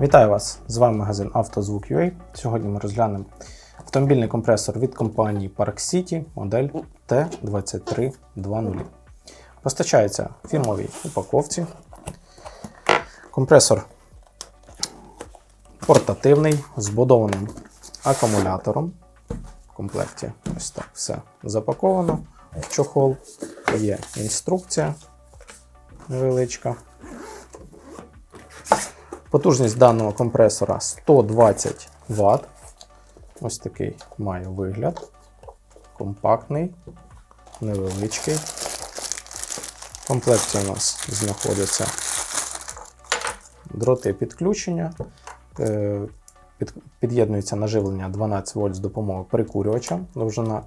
Вітаю вас! З вами магазин «Автозвук.UA». Сьогодні ми розглянемо автомобільний компресор від компанії Park City модель T2320. Постачається в фірмовій упаковці. Компресор портативний з вбудованим акумулятором. В комплекті ось так все запаковано чохол. Є інструкція невеличка. Потужність даного компресора 120 Вт. Ось такий має вигляд. Компактний, невеличкий. В комплекті у нас знаходяться дроти підключення. Е, Під'єднується наживлення 12 вольт з допомогою прикурювача, довжина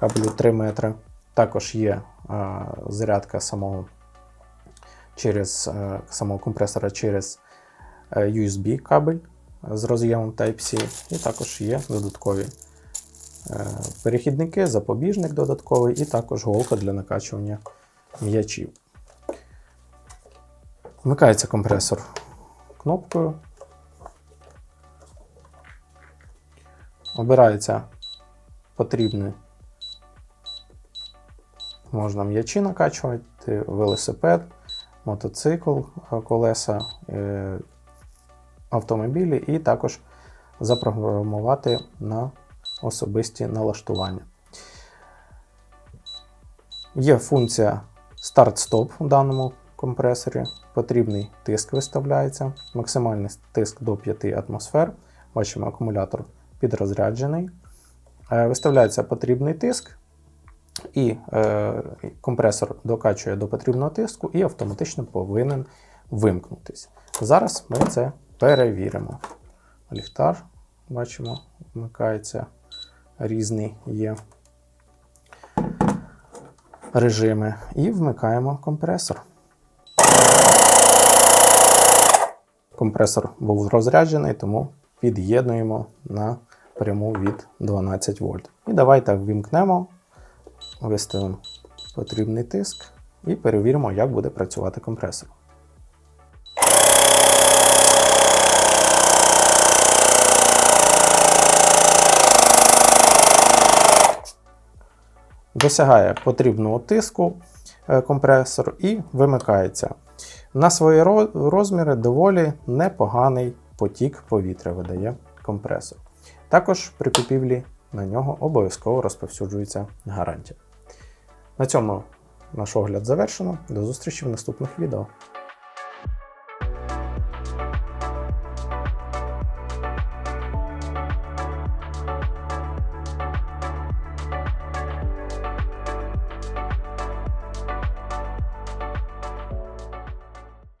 кабелю 3 метри. Також є е, зарядка самого, через, е, самого компресора через е, USB кабель з роз'ємом Type-C, і також є додаткові е, перехідники, запобіжник додатковий, і також голка для накачування м'ячів. Вмикається компресор кнопкою. Обирається потрібний. Можна м'ячі накачувати, велосипед, мотоцикл, е, колеса, автомобілі, і також запрограмувати на особисті налаштування. Є функція старт-стоп у даному компресорі. Потрібний тиск виставляється, максимальний тиск до 5 атмосфер. Бачимо, акумулятор підрозряджений. Е, Виставляється потрібний тиск, і е, компресор докачує до потрібного тиску і автоматично повинен вимкнутися. Зараз ми це перевіримо. Ліхтар, бачимо, вмикається різні є режими. І вмикаємо компресор. Компресор був розряджений, тому під'єднуємо на пряму від 12 вольт. І давайте ввімкнемо, виставимо потрібний тиск і перевіримо, як буде працювати компресор. Досягає потрібного тиску е, компресор і вимикається. На свої розміри доволі непоганий потік повітря видає компресор. Також при купівлі на нього обов'язково розповсюджується гарантія. На цьому наш огляд завершено. До зустрічі в наступних відео.